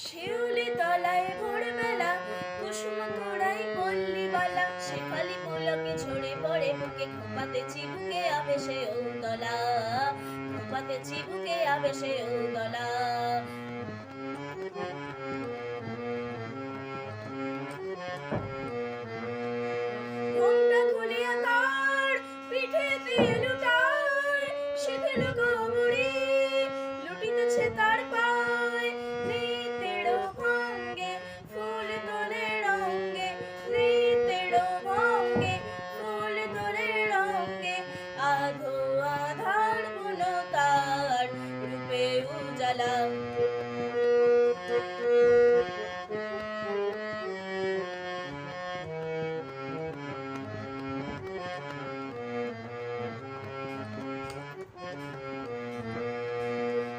শিউলি তলায় ভোরবেলা, কুসুম কোড়াই পল্লী বালা শেফালি পুলকে ঝরে পড়ে বুকে, খোপাতে চিবুকে আবেশে উদলা খোপাতে চিবুকে আবেশে উদলা ঘোমটা খুলিয়া তার পিঠেতে লুটায় वाला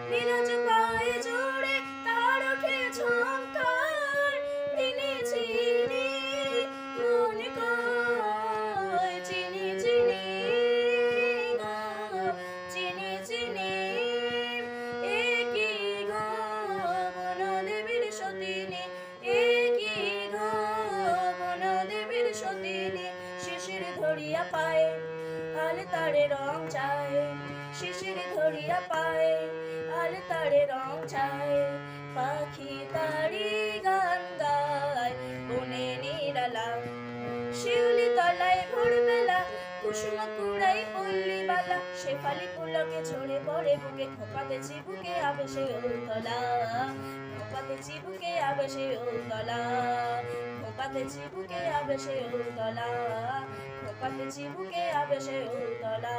नीरज पाए जो ধরিয়া পায় আলে তারে রং চায়, শিশির ধরিয়া পায় আলে তারে রং চায়। পাখি তারি গান গায়, বনে নিরালা, শিউলি তলায় ভোরবেলা, কুসুম কুড়াই পল্লী বালা, শেফালি পুলকে ঝরে পড়ে বুকে খোপাতে চিবুকে আবেশে উতলা খোপাতে চিবুকে আবেশে উতলা খোপাতে চিবুকে আবেশে উতলা